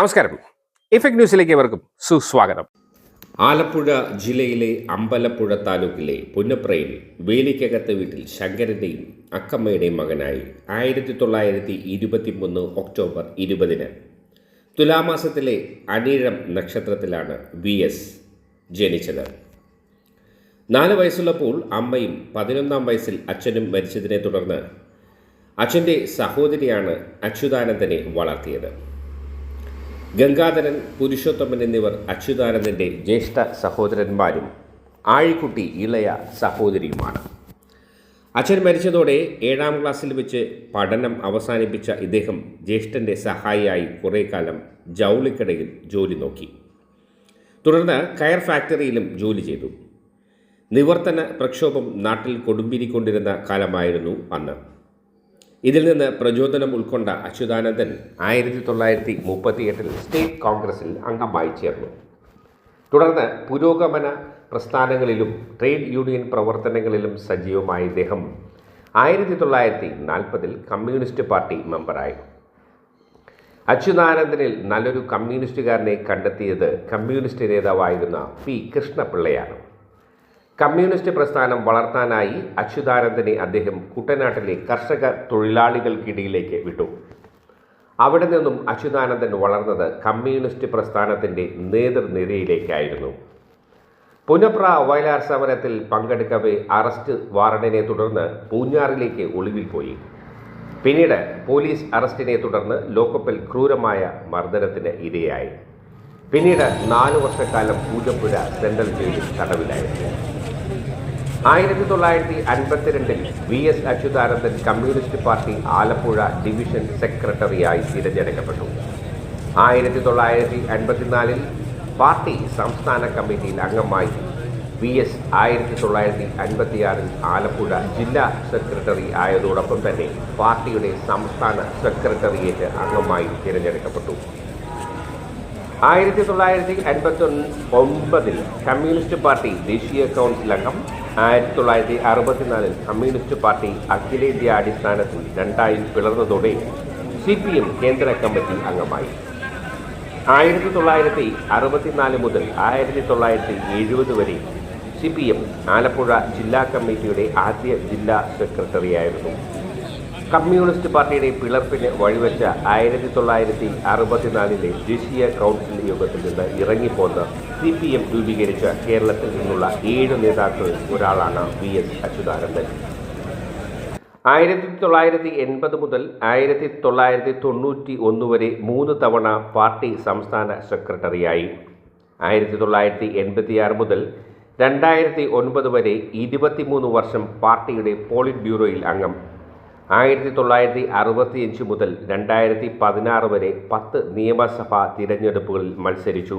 നമസ്കാരം. ഇഫക്ട് ന്യൂസിലേക്ക് ഏവർക്കും സുസ്വാഗതം. ആലപ്പുഴ ജില്ലയിലെ അമ്പലപ്പുഴ താലൂക്കിലെ പുന്നപ്രയിൽ വേലിക്കകത്ത് വീട്ടിൽ ശങ്കരന്റെയും അക്കമ്മയുടെയും മകനായി ആയിരത്തി തൊള്ളായിരത്തി ഇരുപത്തി മൂന്ന് ഒക്ടോബർ ഇരുപതിന്. തുലാമാസത്തിലെ അനീഴം നക്ഷത്രത്തിലാണ് വി എസ് ജനിച്ചത്. നാല് വയസ്സുള്ളപ്പോൾ അമ്മയും പതിനൊന്നാം വയസ്സിൽ അച്ഛനും മരിച്ചതിനെ തുടർന്ന് അച്ഛന്റെ സഹോദരിയാണ് അച്യുതാനന്ദനെ വളർത്തിയത്. ഗംഗാധരൻ പുരുഷോത്തമൻ എന്നിവർ അച്യുതാനന്ദന്റെ ജ്യേഷ്ഠ സഹോദരന്മാരും ആഴിക്കുട്ടി ഇളയ സഹോദരിയുമാണ്. അച്ഛൻ മരിച്ചതോടെ ഏഴാം ക്ലാസ്സിൽ വെച്ച് പഠനം അവസാനിപ്പിച്ച ഇദ്ദേഹം ജ്യേഷ്ഠന്റെ സഹായിയായി കുറേ കാലം ജൗളിക്കടയിൽ ജോലി നോക്കി. തുടർന്ന് കയർ ഫാക്ടറിയിലും ജോലി ചെയ്തു. നിവർത്തന പ്രക്ഷോഭം നാട്ടിൽ കൊടുമ്പിരിക്കൊണ്ടിരുന്ന കാലമായിരുന്നു അന്ന്. ഇതിൽ നിന്ന് പ്രചോദനം ഉൾക്കൊണ്ട അച്യുതാനന്ദൻ ആയിരത്തി തൊള്ളായിരത്തി മുപ്പത്തിയെട്ടിൽ സ്റ്റേറ്റ് കോൺഗ്രസിൽ അംഗമായി ചേർന്നു. തുടർന്ന് പുരോഗമന പ്രസ്ഥാനങ്ങളിലും ട്രേഡ് യൂണിയൻ പ്രവർത്തനങ്ങളിലും സജീവമായ ഇദ്ദേഹം ആയിരത്തി തൊള്ളായിരത്തി നാൽപ്പതിൽ കമ്മ്യൂണിസ്റ്റ് പാർട്ടി മെമ്പറായി. അച്യുതാനന്ദനിൽ നല്ലൊരു കമ്മ്യൂണിസ്റ്റുകാരനെ കണ്ടെത്തിയത് കമ്മ്യൂണിസ്റ്റ് നേതാവായിരുന്ന പി കൃഷ്ണപിള്ളയാണ്. കമ്മ്യൂണിസ്റ്റ് പ്രസ്ഥാനം വളർത്താനായി അച്യുതാനന്ദനെ അദ്ദേഹം കുട്ടനാട്ടിലെ കർഷക തൊഴിലാളികൾക്കിടയിലേക്ക് വിട്ടു. അവിടെ നിന്നും അച്യുതാനന്ദൻ വളർന്നത് കമ്മ്യൂണിസ്റ്റ് പ്രസ്ഥാനത്തിന്റെ നേതൃനിരയിലേക്കായിരുന്നു. പുനപ്ര വയലാർ സമരത്തിൽ പങ്കെടുക്കവേ അറസ്റ്റ് വാറണ്ടിനെ തുടർന്ന് പൂഞ്ഞാറിലേക്ക് ഒളിവിൽ പോയി. പിന്നീട് പോലീസ് അറസ്റ്റിനെ തുടർന്ന് ലോക്കപ്പിൽ ക്രൂരമായ മർദ്ദനത്തിന് ഇരയായി. പിന്നീട് നാലു വർഷക്കാലം പൂജപ്പുര സെൻട്രൽ ജയിലിൽ തടവിലായിരുന്നു ആയിരത്തി തൊള്ളായിരത്തി അൻപത്തിരണ്ടിൽ V S Achuthanandan communist party Alappuzha division സെക്രട്ടറിയായി തിരഞ്ഞെടുക്കപ്പെട്ടു. ആയിരത്തി തൊള്ളായിരത്തി അൻപത്തിനാലിൽ പാർട്ടി സംസ്ഥാന കമ്മിറ്റിയിൽ അംഗമായി വി എസ് ആയിരത്തി തൊള്ളായിരത്തി അൻപത്തിയാറിൽ ആലപ്പുഴ ജില്ലാ സെക്രട്ടറി ആയതോടൊപ്പം തന്നെ പാർട്ടിയുടെ സംസ്ഥാന സെക്രട്ടറിയേറ്റ് അംഗമായി തിരഞ്ഞെടുക്കപ്പെട്ടു. ആയിരത്തി തൊള്ളായിരത്തി അൻപത്തി ഒൻപതിൽ കമ്മ്യൂണിസ്റ്റ് പാർട്ടി ദേശീയ കൗൺസിൽ അംഗം ആയിരത്തി തൊള്ളായിരത്തി അറുപത്തിനാലിൽ കമ്മ്യൂണിസ്റ്റ് പാർട്ടി അഖിലേന്ത്യാ അടിസ്ഥാനത്തിൽ രണ്ടായി പിളർന്നതോടെ സി പി എം കേന്ദ്ര കമ്മിറ്റി അംഗമായി. ആയിരത്തി തൊള്ളായിരത്തി അറുപത്തിനാല് മുതൽ ആയിരത്തി തൊള്ളായിരത്തി എഴുപത് വരെ സി പി എം ആലപ്പുഴ ജില്ലാ കമ്മിറ്റിയുടെ ആദ്യ ജില്ലാ സെക്രട്ടറിയായിരുന്നു. കമ്മ്യൂണിസ്റ്റ് പാർട്ടിയുടെ പിളർപ്പിന് വഴിവെച്ച ആയിരത്തി തൊള്ളായിരത്തി അറുപത്തിനാലിലെ ദേശീയ കൗൺസിൽ യോഗത്തിൽ നിന്ന് ഇറങ്ങിപ്പോന്ന് സി പി എം രൂപീകരിച്ച കേരളത്തിൽ നിന്നുള്ള ഏഴ് നേതാക്കളിൽ ഒരാളാണ് വി എസ് അച്യുതാനന്ദൻ. ആയിരത്തി തൊള്ളായിരത്തി എൺപത് മുതൽ ആയിരത്തി തൊള്ളായിരത്തി തൊണ്ണൂറ്റി ഒന്ന് വരെ മൂന്ന് തവണ പാർട്ടി സംസ്ഥാന സെക്രട്ടറിയായി. ആയിരത്തി തൊള്ളായിരത്തി എൺപത്തിയാറ് മുതൽ രണ്ടായിരത്തി ഒൻപത് വരെ ഇരുപത്തിമൂന്ന് വർഷം പാർട്ടിയുടെ പോളിറ്റ് ബ്യൂറോയിൽ അംഗം. ആയിരത്തി തൊള്ളായിരത്തി അറുപത്തിയഞ്ച് മുതൽ രണ്ടായിരത്തി പതിനാറ് വരെ പത്ത് നിയമസഭാ തിരഞ്ഞെടുപ്പുകളിൽ മത്സരിച്ചു.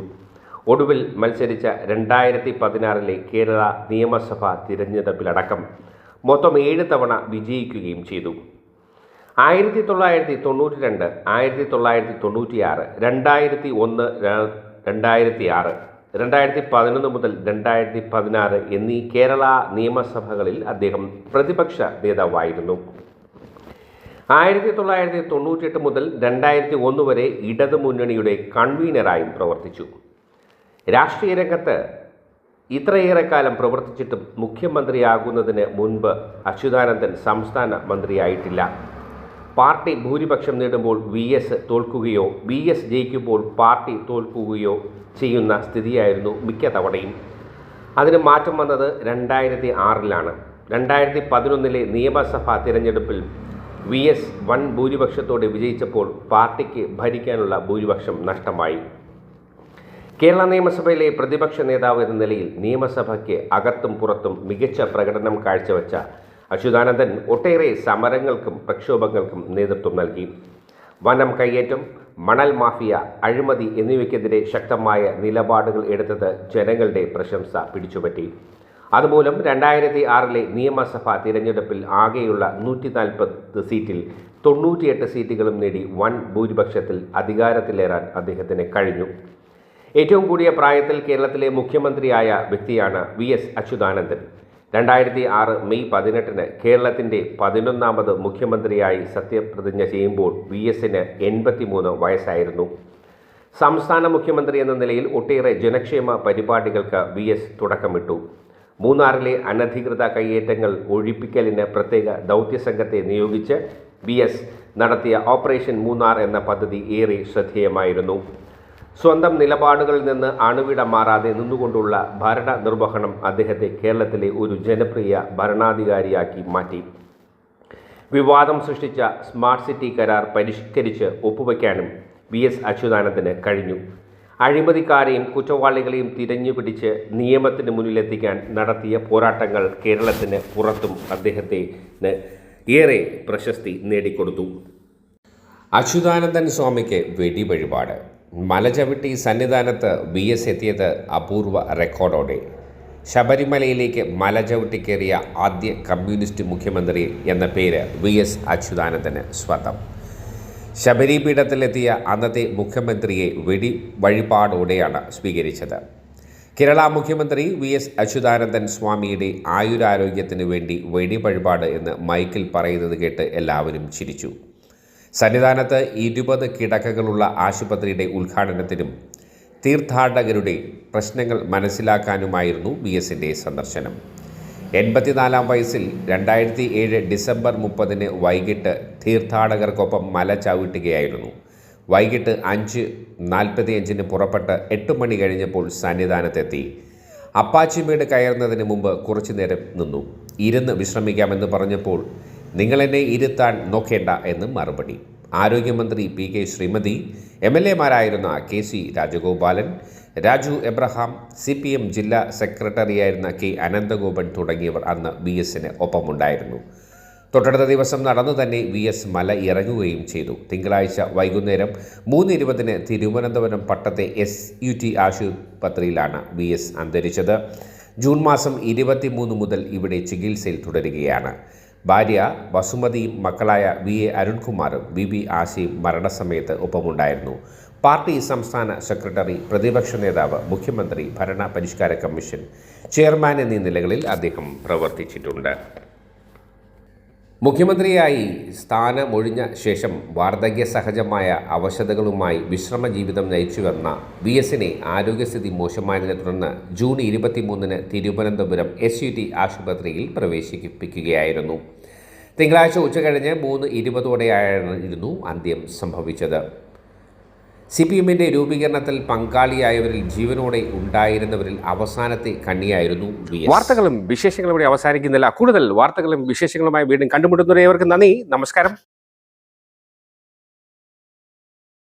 ഒടുവിൽ മത്സരിച്ച രണ്ടായിരത്തി പതിനാറിലെ കേരള നിയമസഭാ തിരഞ്ഞെടുപ്പിലടക്കം മൊത്തം ഏഴ് തവണ വിജയിക്കുകയും ചെയ്തു. ആയിരത്തി തൊള്ളായിരത്തി തൊണ്ണൂറ്റി രണ്ട് ആയിരത്തി തൊള്ളായിരത്തി തൊണ്ണൂറ്റിയാറ് രണ്ടായിരത്തി ഒന്ന് രണ്ടായിരത്തി ആറ് രണ്ടായിരത്തി പതിനൊന്ന് മുതൽ രണ്ടായിരത്തി പതിനാറ് എന്നീ കേരള നിയമസഭകളിൽ അദ്ദേഹം പ്രതിപക്ഷ നേതാവായിരുന്നു. ആയിരത്തി തൊള്ളായിരത്തി തൊണ്ണൂറ്റിയെട്ട് മുതൽ രണ്ടായിരത്തി ഒന്ന് വരെ ഇടതു മുന്നണിയുടെ കൺവീനറായും പ്രവർത്തിച്ചു. രാഷ്ട്രീയ രംഗത്ത് ഇത്രയേറെ കാലം പ്രവർത്തിച്ചിട്ടും മുഖ്യമന്ത്രിയാകുന്നതിന് മുൻപ് അച്യുതാനന്ദൻ സംസ്ഥാന മന്ത്രിയായിട്ടില്ല. പാർട്ടി ഭൂരിപക്ഷം നേടുമ്പോൾ വി എസ് തോൽക്കുകയോ വി എസ് ജയിക്കുമ്പോൾ പാർട്ടി തോൽക്കുകയോ ചെയ്യുന്ന സ്ഥിതിയായിരുന്നു മിക്ക തവണയും. അതിന് മാറ്റം വന്നത് രണ്ടായിരത്തി ആറിലാണ് രണ്ടായിരത്തി പതിനൊന്നിലെ നിയമസഭാ തിരഞ്ഞെടുപ്പിൽ വി എസ് വൻ ഭൂരിപക്ഷത്തോടെ വിജയിച്ചപ്പോൾ പാർട്ടിക്ക് ഭരിക്കാനുള്ള ഭൂരിപക്ഷം നഷ്ടമായി. കേരള നിയമസഭയിലെ പ്രതിപക്ഷ നേതാവ് എന്ന നിലയിൽ നിയമസഭയ്ക്ക് അകത്തും പുറത്തും മികച്ച പ്രകടനം കാഴ്ചവെച്ച അച്യുതാനന്ദൻ ഒട്ടേറെ സമരങ്ങൾക്കും പ്രക്ഷോഭങ്ങൾക്കും നേതൃത്വം നൽകി. വനം കയ്യേറ്റം മണൽ മാഫിയ അഴിമതി എന്നിവയ്ക്കെതിരെ ശക്തമായ നിലപാടുകൾ എടുത്തത് ജനങ്ങളുടെ പ്രശംസ പിടിച്ചുപറ്റി. അതുമൂലം രണ്ടായിരത്തി ആറിലെ നിയമസഭാ തിരഞ്ഞെടുപ്പിൽ ആകെയുള്ള നൂറ്റി നാൽപ്പത് സീറ്റിൽ തൊണ്ണൂറ്റിയെട്ട് സീറ്റുകളും നേടി വൻ ഭൂരിപക്ഷത്തിൽ അധികാരത്തിലേറാൻ അദ്ദേഹത്തിന് കഴിഞ്ഞു. ഏറ്റവും കൂടിയ പ്രായത്തിൽ കേരളത്തിലെ മുഖ്യമന്ത്രിയായ വ്യക്തിയാണ് വി എസ് അച്യുതാനന്ദൻ. രണ്ടായിരത്തി ആറ് മെയ് പതിനെട്ടിന് കേരളത്തിന്റെ പതിനൊന്നാമത് മുഖ്യമന്ത്രിയായി സത്യപ്രതിജ്ഞ ചെയ്യുമ്പോൾ വി എസിന് എൺപത്തിമൂന്ന് വയസ്സായിരുന്നു. സംസ്ഥാന മുഖ്യമന്ത്രി എന്ന നിലയിൽ ഒട്ടേറെ ജനക്ഷേമ പരിപാടികൾക്ക് വി എസ് തുടക്കമിട്ടു. മൂന്നാറിലെ അനധികൃത കയ്യേറ്റങ്ങൾ ഒഴിപ്പിക്കലിന് പ്രത്യേക ദൗത്യസംഘത്തെ നിയോഗിച്ച് ബി എസ് നടത്തിയ ഓപ്പറേഷൻ മൂന്നാർ എന്ന പദ്ധതി ഏറെ ശ്രദ്ധേയമായിരുന്നു. സ്വന്തം നിലപാടുകളിൽ നിന്ന് അണുവിട മാറാതെ നിന്നുകൊണ്ടുള്ള ഭരണ നിർവഹണം അദ്ദേഹത്തെ കേരളത്തിലെ ഒരു ജനപ്രിയ ഭരണാധികാരിയാക്കി മാറ്റി. വിവാദം സൃഷ്ടിച്ച സ്മാർട്ട് സിറ്റി കരാർ പരിഷ്കരിച്ച് ഒപ്പുവയ്ക്കാനും വി എസ് അച്യുതാനന്ദന് കഴിഞ്ഞു. അഴിമതിക്കാരെയും കുറ്റവാളികളെയും തിരഞ്ഞുപിടിച്ച് നിയമത്തിന് മുന്നിലെത്തിക്കാൻ നടത്തിയ പോരാട്ടങ്ങൾ കേരളത്തിന് പുറത്തും അദ്ദേഹത്തിന് ഏറെ പ്രശസ്തി നേടിക്കൊടുത്തു. അച്യുതാനന്ദൻ സ്വാമിക്ക് വെടിവഴിപാട്. മലചവിട്ടി സന്നിധാനത്ത് വി എസ് എത്തിയത് അപൂർവ റെക്കോർഡോടെ. ശബരിമലയിലേക്ക് മലചവിട്ടി കയറിയ ആദ്യ കമ്മ്യൂണിസ്റ്റ് മുഖ്യമന്ത്രി എന്ന പേര് വി എസ് അച്യുതാനന്ദന് സ്വന്തം. ശബരിപീഠത്തിലെത്തിയ അന്നത്തെ മുഖ്യമന്ത്രിയെ വെടി വഴിപാടോടെയാണ് സ്വീകരിച്ചത്. കേരള മുഖ്യമന്ത്രി വി എസ് അച്യുതാനന്ദൻ സ്വാമിയുടെ ആയുരാരോഗ്യത്തിനു വേണ്ടി വെടി വഴിപാട് എന്ന് മൈക്കിൽ പറയുന്നത് കേട്ട് എല്ലാവരും ചിരിച്ചു. സന്നിധാനത്ത് ഇരുപത് കിടക്കകളുള്ള ആശുപത്രിയുടെ ഉദ്ഘാടനത്തിനും തീർത്ഥാടകരുടെ പ്രശ്നങ്ങൾ മനസ്സിലാക്കാനുമായിരുന്നു വി എസിന്റെ സന്ദർശനം. എൺപത്തിനാലാം വയസ്സിൽ രണ്ടായിരത്തി ഏഴ് ഡിസംബർ മുപ്പതിന് വൈകിട്ട് തീർത്ഥാടകർക്കൊപ്പം മല ചവിട്ടുകയായിരുന്നു. വൈകിട്ട് അഞ്ച് നാൽപ്പത്തിയഞ്ചിന് പുറപ്പെട്ട് എട്ട് മണി കഴിഞ്ഞപ്പോൾ സന്നിധാനത്തെത്തി. അപ്പാച്ചിമേട് കയറുന്നതിന് മുമ്പ് കുറച്ചു നേരം നിന്നു. ഇരുന്ന് വിശ്രമിക്കാമെന്ന് പറഞ്ഞപ്പോൾ നിങ്ങളെന്നെ ഇരുത്താൻ നോക്കേണ്ട എന്ന് മറുപടി. ആരോഗ്യമന്ത്രി P K Sreemathi M L എമാരായിരുന്ന K C Rajagopalan Raju Abraham C P M ജില്ലാ സെക്രട്ടറിയായിരുന്ന കെ അനന്തഗോപൻ തുടങ്ങിയവർ അന്ന് വി എസിന് ഒപ്പമുണ്ടായിരുന്നു. തൊട്ടടുത്ത ദിവസം നടന്നു തന്നെ വി എസ് മല ഇറങ്ങുകയും ചെയ്തു. തിങ്കളാഴ്ച വൈകുന്നേരം മൂന്ന് ഇരുപതിന് തിരുവനന്തപുരം പട്ടത്തെ എസ് യു ടി ആശുപത്രിയിലാണ് വി എസ് അന്തരിച്ചത്. ജൂൺ മാസം ഇരുപത്തിമൂന്ന് മുതൽ ഇവിടെ ചികിത്സയിൽ തുടരുകയാണ്. ഭാര്യ വസുമതിയും മക്കളായ വി എ അരുൺകുമാറും വി ബി ആശയും മരണസമയത്ത് ഒപ്പമുണ്ടായിരുന്നു. പാർട്ടി സംസ്ഥാന സെക്രട്ടറി പ്രതിപക്ഷ നേതാവ് മുഖ്യമന്ത്രി ഭരണ പരിഷ്കാര കമ്മീഷൻ ചെയർമാൻ എന്നീ നിലകളിൽ അദ്ദേഹം പ്രവർത്തിച്ചിട്ടുണ്ട്. മുഖ്യമന്ത്രിയായി സ്ഥാനമൊഴിഞ്ഞ ശേഷം വാർദ്ധക്യ സഹജമായ അവശതകളുമായി വിശ്രമ ജീവിതം നയിച്ചുവന്ന വി എസിനെ ആരോഗ്യസ്ഥിതി മോശമായതിനെ തുടർന്ന് ജൂൺ ഇരുപത്തിമൂന്നിന് തിരുവനന്തപുരം എസ് യു ടി ആശുപത്രിയിൽ പ്രവേശിപ്പിക്കുകയായിരുന്നു. തിങ്കളാഴ്ച ഉച്ചകഴിഞ്ഞ് മൂന്ന് ഇരുപതോടെയായിരുന്നു അന്ത്യം സംഭവിച്ചത്. സി പി എമ്മിന്റെ രൂപീകരണത്തിൽ പങ്കാളിയായവരിൽ ജീവനോടെ ഉണ്ടായിരുന്നവരിൽ അവസാനത്തെ കണ്ണിയായിരുന്നു വാർത്തകളും വിശേഷങ്ങളും ഇവിടെ അവസാനിക്കുന്നില്ല. കൂടുതൽ വാർത്തകളും വിശേഷങ്ങളുമായി വീണ്ടും കണ്ടുമുട്ടുന്നവരെ നന്ദി. നമസ്കാരം.